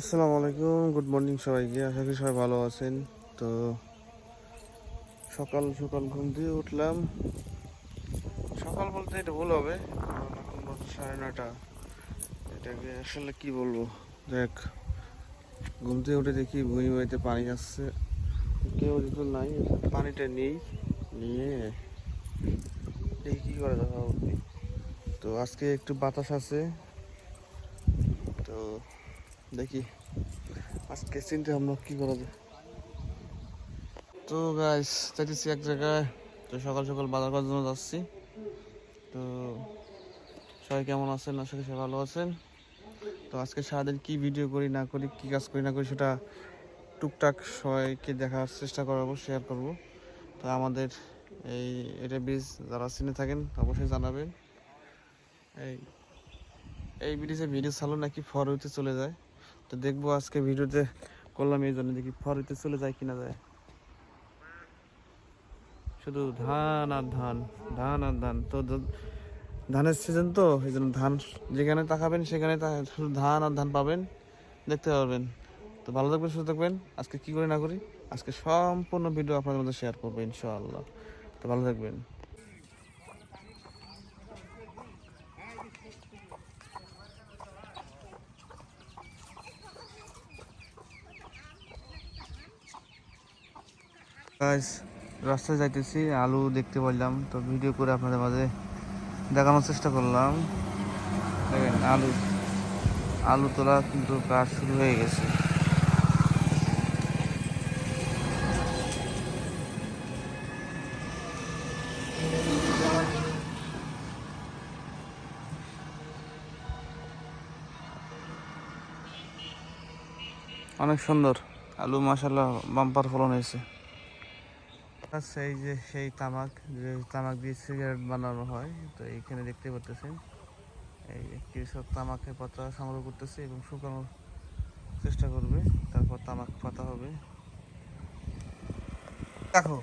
আসসালামু আলাইকুম, good morning সবাইকে, আশা করি সবাই ভালো আছেন। তো সকাল সকাল ঘুম দিয়ে উঠলাম। সকাল বলতে এটা ভুল হবে এখন সাড়ে নটা এটাকে আসলে কি বলব? দেখ, ঘুম থেকে উঠে দেখি ভুঁই বাড়িতে পানি আসছে। কেউ যেহেতু নাই, পানিটা নেই। নিয়ে দেখি কী করা তো আজকে একটু বাতাস আছে। তো দেখি আজকে চিন্তা আমরা কি করা যায়। তো গাইস যাইতেছি এক জায়গায়। তো সকাল সকাল বাজার করার জন্য যাচ্ছি। তো সবাই কেমন আছেন? করি সবাই ভালো আছেন। তো আজকে সারাদিন কি ভিডিও করি, না করি, কি কাজ করি, না করি সেটা টুকটাক সবাইকে দেখার চেষ্টা করব শেয়ার করব। তো আমাদের এই এটা ব্রিজ যারা চিনে থাকেন অবশ্যই জানাবেন। এই এই ব্রিজে ভিডিও চালু নাকি ফর হইতে চলে যায়। তো দেখব আজকে ভিডিওতে করলাম এই জন্য, দেখি ফর হইতে চলে যায় কিনা যায়। শুধু ধান আর ধান ধান আর ধান। তো ধানের সিজন তো, এই জন্য ধান যেখানে তাকাবেন, সেখানে শুধু ধান আর ধান পাবেন, দেখতে পারবেন। তো ভালো থাকবেন, সুস্থ থাকবেন। আজকে কি করি না করি, আজকে সম্পূর্ণ ভিডিও আপনাদের মধ্যে শেয়ার করব, ইনশাআল্লাহ। তো ভালো থাকবেন। গাইস রাস্তায় যাইতেছি, আলু দেখতে পারলাম তো ভিডিও করে আপনাদের মাঝে দেখানোর চেষ্টা করলাম। দেখেন, আলু আলু তোলা কিন্তু কাজ শুরু হয়ে গেছে। অনেক সুন্দর, আলু মাসাল্লাহ বাম্পার ফলন হয়েছে। আচ্ছা এই যে সেই তামাক যে তামাক দিয়ে সিগারেট বানানো হয় তো এইখানে দেখতে পাচ্ছেন এই কৃষক তামাকের পাতা সংগ্রহ করতেছে এবং শুকানোর চেষ্টা করবে তারপর তামাক পাতা হবে। দেখো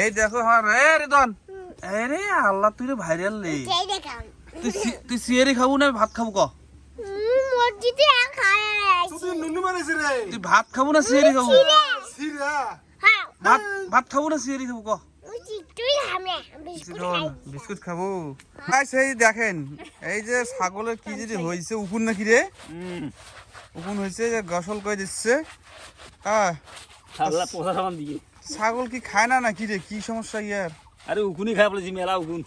এই দেখো রিদন আরে আল্লাহ তুই ভাইরাল তুই তুই সিয়ারি খাব না ভাত খাব ক? তুই রে। ভাত খাব না সিয়ারি খাব? সিরা। হ্যাঁ ভাত ভাত খাব না সিয়ারি খাব ক? বিস্কুট খাব। এই দেখেন এই যে ছাগলের কি যদি হয়েছে উকুন নাকি রে? উকুন হয়েছে যে গসল করে দিচ্ছে। হ্যাঁ ছাগলা কি খায় না নাকি রে? কি সমস্যা ইয়ার? আরে উকুনি খাই বলেছি মেলা উকুন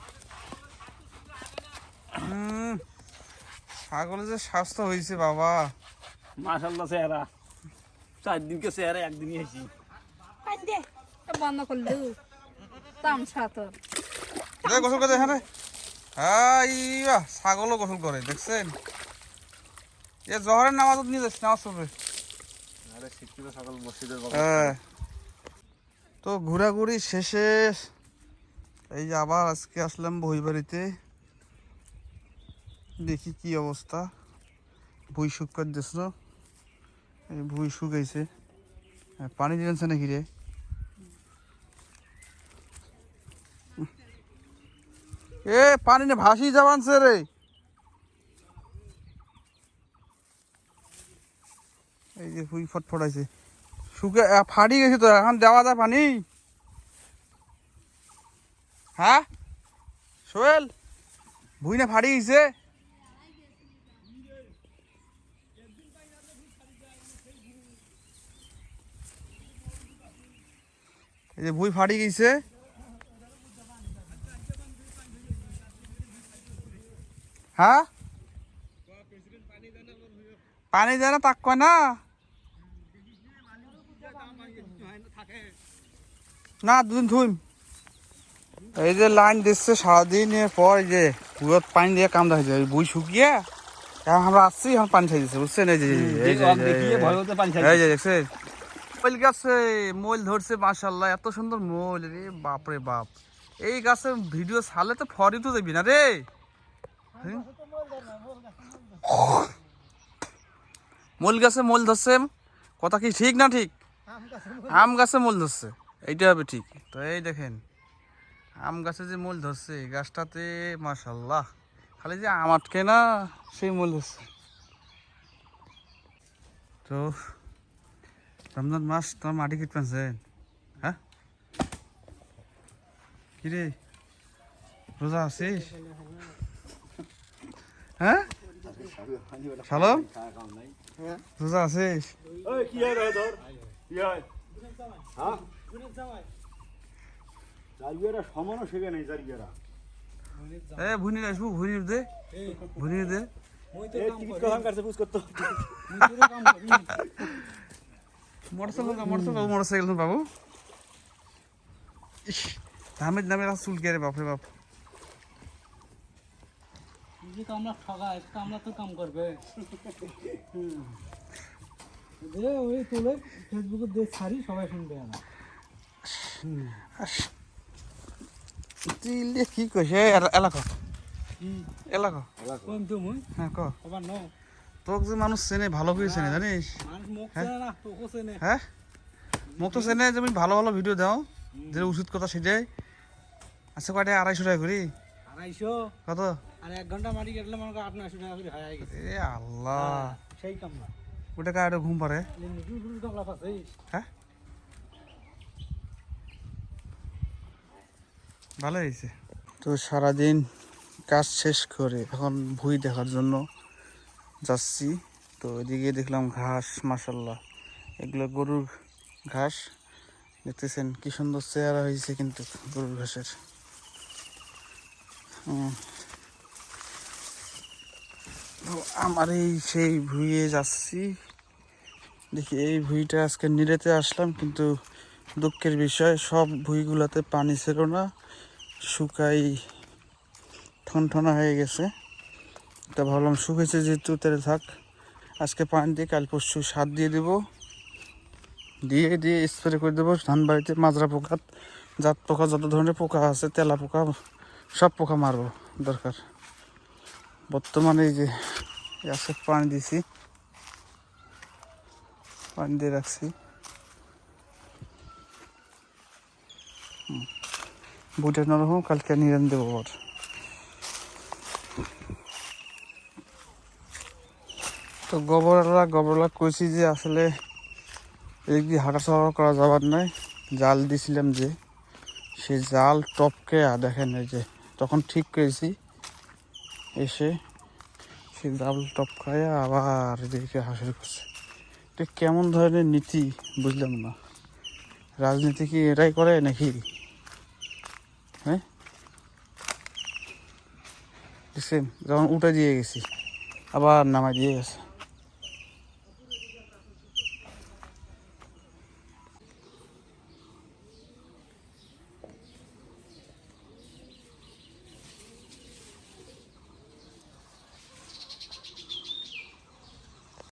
ছাগলের যে স্বাস্থ্য হয়েছে বাবা। মাশাল্লাহ চেহারা। চার দিনকে চেহারা একদিনই হয়েছি। দে বন্ধ করলু তামসা তোর গোসল করে হ্যাঁ ছাগলও গোসল করে দেখছেন? এ জহরের নামাজ নিয়ে যাচ্ছে নামাজ পড়বে। হ্যাঁ তো ঘোরাঘুরি শেষে এই যে আবার আজকে আসলাম বইবাড়িতে দেখি কি অবস্থা। ভুই শুকার এই ভুই শুকাইছে। হ্যাঁ, পানি দিয়েছে নাকি রে? এ, পানি নে ভাসি যাবানছে রে। এই যে ভুই ফটফটাইছে শুকে ফাটি গেছে তো, এখন দেওয়া যায় পানি। হ্যাঁ? সোহেল, ভুই না ফাটি গেছে। এই যে ভুই ফাটি গেছে। হ্যাঁ? পানি দেয় না তাক না? না দুদিন থুইম এই যে লাইন দিচ্ছে সারাদিনের পর এই যে পুরো পানি দিয়ে কাম দেখা যায় বুই শুকিয়ে এখন আমরা আসছি এখন পানি খাই দিচ্ছে বুঝছেন? এই যে এই যে, দেখছেন? মইল গাছে মইল ধরছে মাশাল্লাহ এত সুন্দর মইল রে বাপ রে বাপ। এই গাছে ভিডিও ছাড়লে তো ফরি তো দেবি না রে? মূল গাছে মূল ধরছে। কথা কি ঠিক না ঠিক? আম গাছে মূল ধরছে। এইটা হবে ঠিক। তো এই দেখেন, আম গাছে যে মূল ধরছে গাছটাতে মাশাল্লাহ খালি যে আম আটকে না, সেই মূল ধরছে। তো রমজান মাস, তোমার মাটি কিট পানছেন হ্যাঁ? কিরে রোজা আছিস? হ্যাঁ? সালাম রোজা আছিস? সমানও শেখে নাই জারিয়ারা। এ ভুনির আসব ভুনির দে। ভুনির দে। মোটরসাইকেল বাবু। দামের দামের চুল কে রে বাপরে বাপ। যে কামলা ঠগায় কামলা তো কাম করবে। দে ওই তোলে ফেসবুকে দে ছাড়ি সবাই শুনবে না তুই ইলে কি কইস? এ এলাকা এলাকা কম তো মুই? হ্যাঁ ক। আবার ন। তোক যে মানুষ চেনে ভালো করে চেনে জানিস? হ্যাঁ? মোক তো চেনে তুমি ভালো ভালো ভিডিও দাও যে উচিত কথা সেটাই। আচ্ছা কয়টা? আড়াইশো টাকা করি? আড়াইশো কত? আর এক ঘণ্টা মাটি কাটলে মনে করো আট নয়শো টাকা করে হয়ে গেছে। এ আল্লাহ। সেই কামলা। ওটা কার ঘুম পারে নতুন নতুন কামলা পাচ্ছিস হ্যাঁ? ভালো হয়েছে। তো সারাদিন কাজ শেষ করে এখন ভুই দেখার জন্য যাচ্ছি। তো এদিকে দেখলাম ঘাস মাসাল্লাহ এগুলো গরুর ঘাস। দেখতেছেন কি সুন্দর চেহারা হয়েছে কিন্তু গরুর ঘাসের। আমার এই সেই ভুঁইয়ে যাচ্ছি। দেখি, এই ভুঁইটা আজকে নিরেতে আসলাম, কিন্তু দুঃখের বিষয়, সব ভুঁইগুলোতে পানি ছিল না, শুকাই ঠনঠনা হয়ে গেছে। তা ভাবলাম, শুকেছে যেহেতু, তাহলে থাক, আজকে পানি দিয়ে কাল পরশু সার দিয়ে দেবো। দিয়ে দিয়ে স্প্রে করে দেবো ধান বাড়িতে মাজরা পোকা, জাত পোকা, যত ধরনের পোকা আছে, তেলা পোকা সব পোকা মারবো, দরকার। বর্তমানে এই যে আজকে পানি দিছি, পানি দিয়ে রাখছি। বুটের নরম কালকে নিরান দেবো আবার। তো গোবরলা গোবরলা কইছি যে আসলে এদিক দিয়ে হাঁটা চলা করা যাবার নাই, জাল দিছিলাম যে, সে জাল টপকে দেখেন এই যে তখন ঠিক করেছি। এসে সে জাল টপকায় আবার এদিকে হাসির করছে। এটা কেমন ধরনের নীতি বুঝলাম না। রাজনীতি কি এটাই করে নাকি? হ্যাঁ? যখন উঠে দিয়ে গেছি, আবার নামাই দিয়ে গেছে।